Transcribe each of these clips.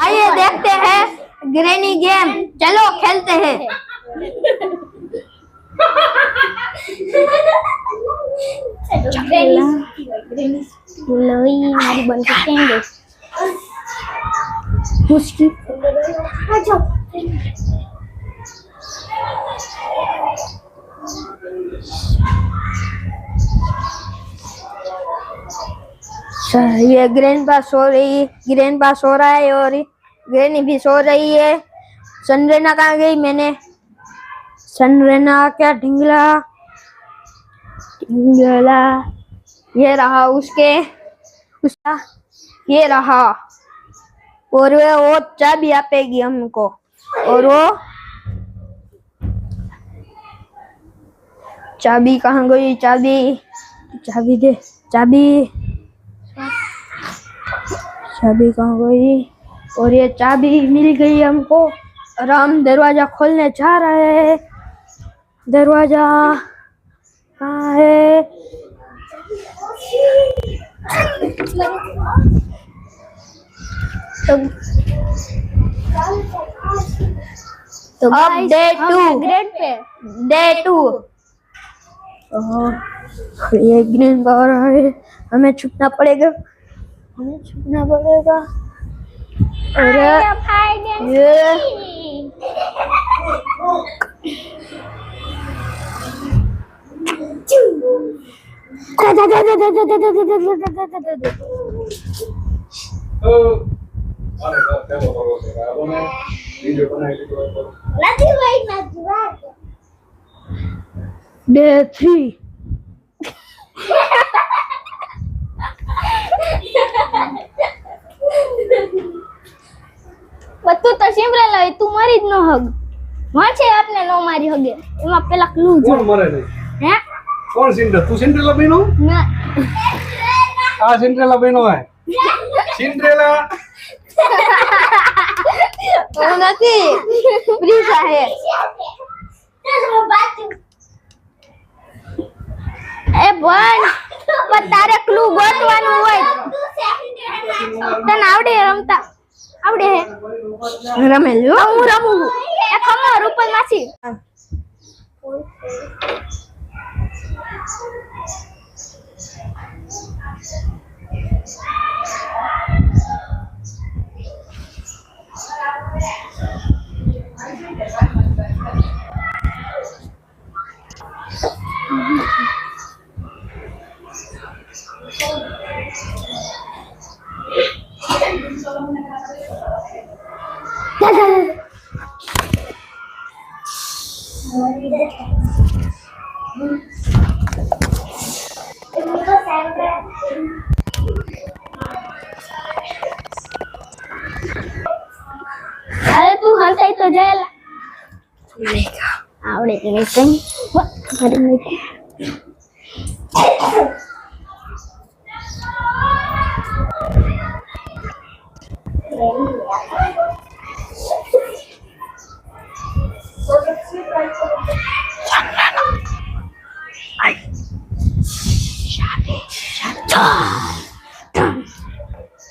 आइए देखते हैं ग्रेनी गेम। चलो खेलते हैं। हमारी बन के मुश्किल। अच्छा ये ग्रैंड पा सो रही ग्रैंड पा सो रहा है और ग्रैनी भी सो रही है। सनरेना कहाँ गई मैंने? सनरेना क्या ढिंगला? ढिंगला, ये रहा उसके, उसका, ये रहा। और वो वो चाबी आपेगी हमको, और वो चाबी कहाँ गई? चाबी चाबी दे, चाबी। चाबी कहाँ गई? और ये चाबी मिल गई हमको। और हम दरवाज़ा खोलने जा रहे हैं। दरवाज़ा कहाँ है? तो तो अब हम two. ग्रेड पे। डे टू ये ग्रीन पावर है। हमें छुपना पड़ेगा। हमें छुपना पड़ेगा और ये Vale, claro, બધું તો સિમરેલ હોય તું મારી જ ન હગ. માં છે આપને નો મારી હગે. એમાં પેલા ક્લુ છે કોણ મરે નહીં હે? કોણ સિન્ડ્રેલા તું સિન્ડ્રેલા બહેનો ના. આ સિન્ડ્રેલા બહેનો હે. સિન્ડ્રેલા હું નથી. પ્રિસા હે એ ભણ પણ તારે ક્લુ ગોતવાનું હોય. ನಾನು ಅವಡೆ ಅಂತ ಅವಡೆ ರಮೆಲ್ಲು ಅವು ರಮು ಯಾಕಮ್ಮ ರೂಪಲ್ ಮಾಸಿ Yeah. રૂપલ માસી અરે તું હંતાઈ તો જયેલા આવડે કે નહીં કઈ મારી મૂકી.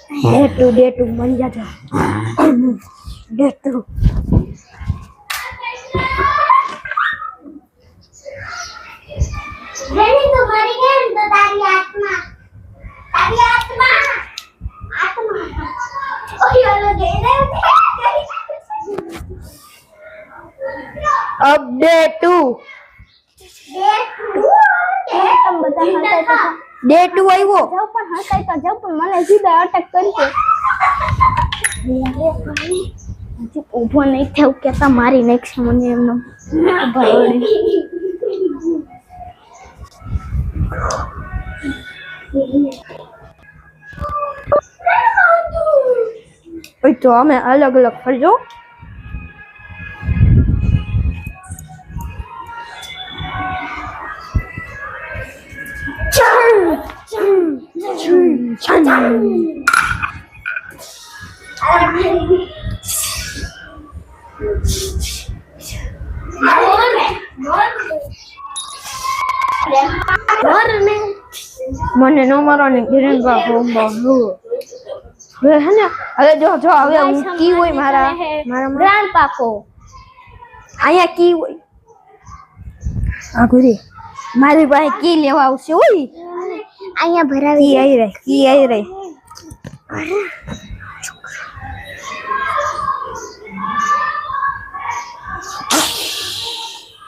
head tuh day to बन जाता tuh. और tuh. Two Up update tuh Day tuh Day tuh Day two. Day આવ્યો. જાવ પણ હસાઈ તો જાવ પણ મને સીધા અટક કરી દે. ઊભો નહીં થયું કેતા મારી નેક્સ્ટ મને એમનો ભાઈ તો અમે અલગ અલગ ફરજો chăn મને નો મારવાની ગિરણ બાપ ઓમ બાપ હે ને હવે જો જો હવે હું કી હોય મારા મારા ગ્રાન્ડ પાકો અહીંયા કી હોય આ ગુરી મારી પાસે કી લેવા આવશે હોય અહીંયા ભરાવી કી આવી રહી કી આવી રહી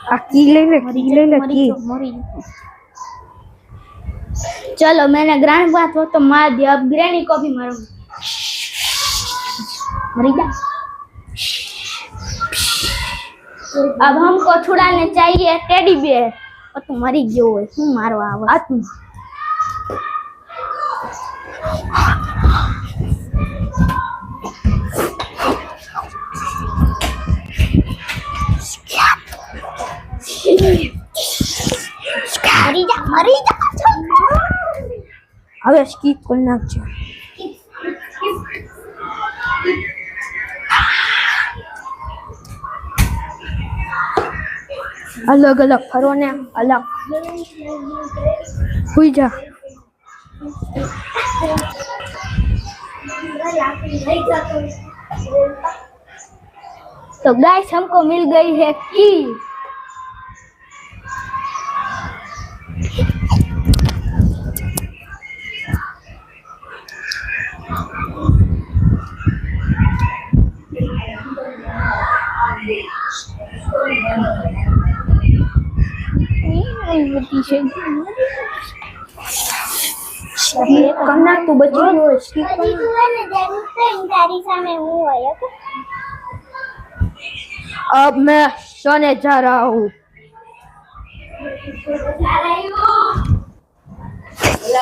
આ કી લઈ લે કી લઈ લે કી चलो मैंने ग्रैंड बात हो तो मार दिया अब ग्रैनी को भी मारूंगी मरी जा अब हमको छुड़ाने चाहिए टेडी बियर और तू मरी गयो है શું મારવા આવે આત્મ મરી જા મરી જા હવે સ્કીપ કરી નાખજો અલગ અલગ ફરો ને અલગ હુઈ જા तो गाइस हमको मिल गई है की Thank you. નાખ તું બચી ગયો સ્કીપ કરી નાખ તારી સામે હું હોય अब मैं सोने जा रहा हूँ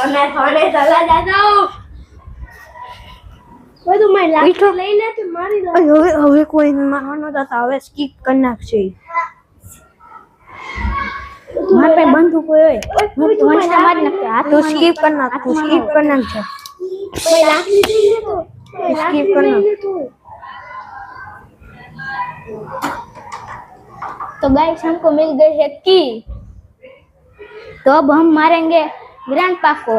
मैं सोने चला जाता हूँ वो तो मैं लाठी बैठो। लई लेती मारी लो હવે હવે કોઈ મારવાનો હતા હવે સ્કીપ કરી નાખશે મારા પાસે બંદૂક હોય હું તમારી સામે મારી નાખતો હાથ તું સ્કીપ કરી નાખ તું સ્કીપ કરી નાખજે કોઈ લાકડી લઈ લેતો સ્કીપ કરી નાખ तो गाइस हमको मिल गई है की तो अब हम मारेंगे ग्रैंड पा को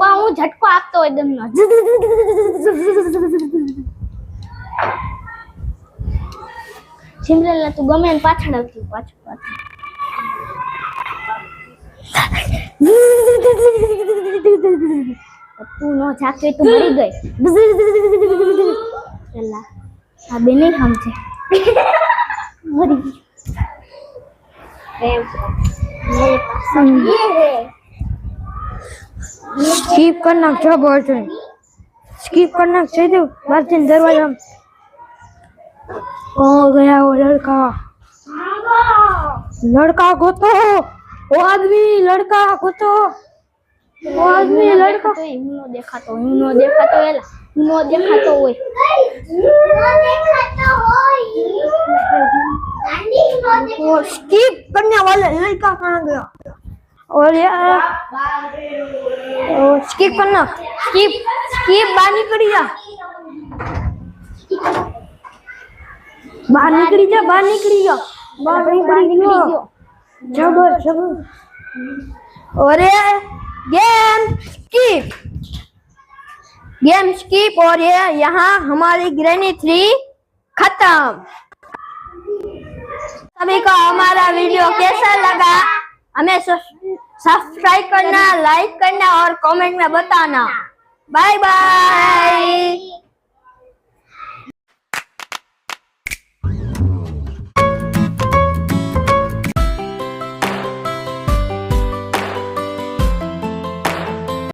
હું ઝટકો આપતો હોય દમનો સિમરનલા તું ગમે પાછળ આવતી પાછળ પાછળ તું નો જાકે તું મરી ગઈ પેલા આ બેને સમજે મરી ગઈ स्कीप करना, क्या बोल है? स्कीप करना चाहिए मार्जिन दरवाज़ा। हो गया वो लड़का। लड़का को तो वो आदमी, लड़का को तो। वो आदमी, लड़का। देखा तो देखा तो देखा तो वो वो स्कीप करने वाला लड़का कहाँ गया? और यार स्कीप करना। स्कीप स्कीप बाहर निकली जा। बाहर निकली जा बाहर निकली जा। बाहर निकली जा। जबर जबर। और ये गेम स्कीप। गेम स्कीप और ये यहाँ हमारी ग्रैनी थ्री खत्म। सभी को हमारा वीडियो कैसा लगा हमें सब्सक्राइब करना लाइक करना और कमेंट में बताना बाय बाय